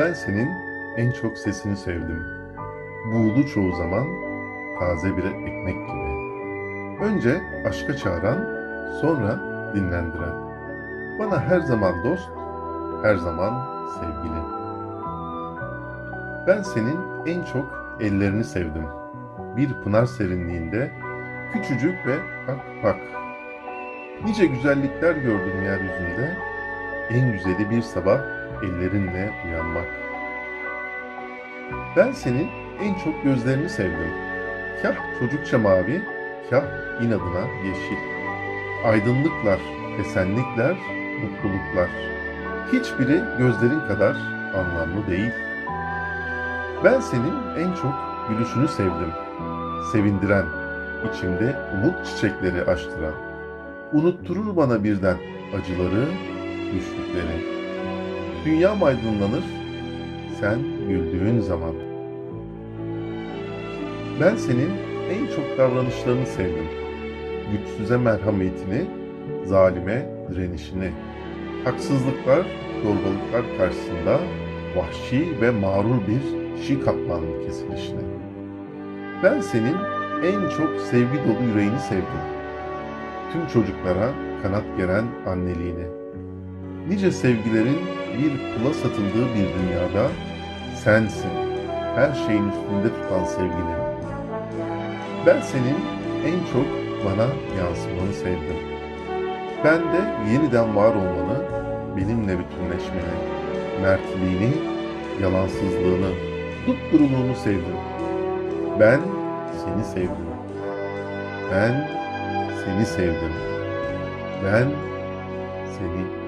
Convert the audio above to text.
Ben senin en çok sesini sevdim. Buğulu çoğu zaman taze bir ekmek gibi. Önce aşka çağıran, sonra dinlendiren. Bana her zaman dost, her zaman sevgili. Ben senin en çok ellerini sevdim. Bir pınar serinliğinde küçücük ve akpak. Nice güzellikler gördüm yeryüzünde. En güzeli bir sabah ellerinle uyanmak. Ben senin en çok gözlerini sevdim. Kah çocukça mavi, kah inadına yeşil. Aydınlıklar, esenlikler, mutluluklar. Hiçbiri gözlerin kadar anlamlı değil. Ben senin en çok gülüşünü sevdim. Sevindiren, içimde umut çiçekleri açtıran. Unutturur bana birden acıları, güçlükleri. Dünyam aydınlanır, sen güldüğün zaman. Ben senin en çok davranışlarını sevdim. Güçsüze merhametini, zalime direnişini. Haksızlıklar, zorbalıklar karşısında vahşi ve mağrur bir şi kaplanın kesilişini. Ben senin en çok sevgi dolu yüreğini sevdim. Tüm çocuklara kanat geren anneliğini. Nice sevgilerin bir pula satıldığı bir dünyada sensin. Her şeyin üstünde tutan sevgili. Ben senin en çok bana yansımanı sevdim. Ben de yeniden var olmanı, benimle bütünleşmeni, mertliğini, yalansızlığını, dupduruluğunu sevdim. Ben seni sevdim. Ben seni sevdim. Ben seni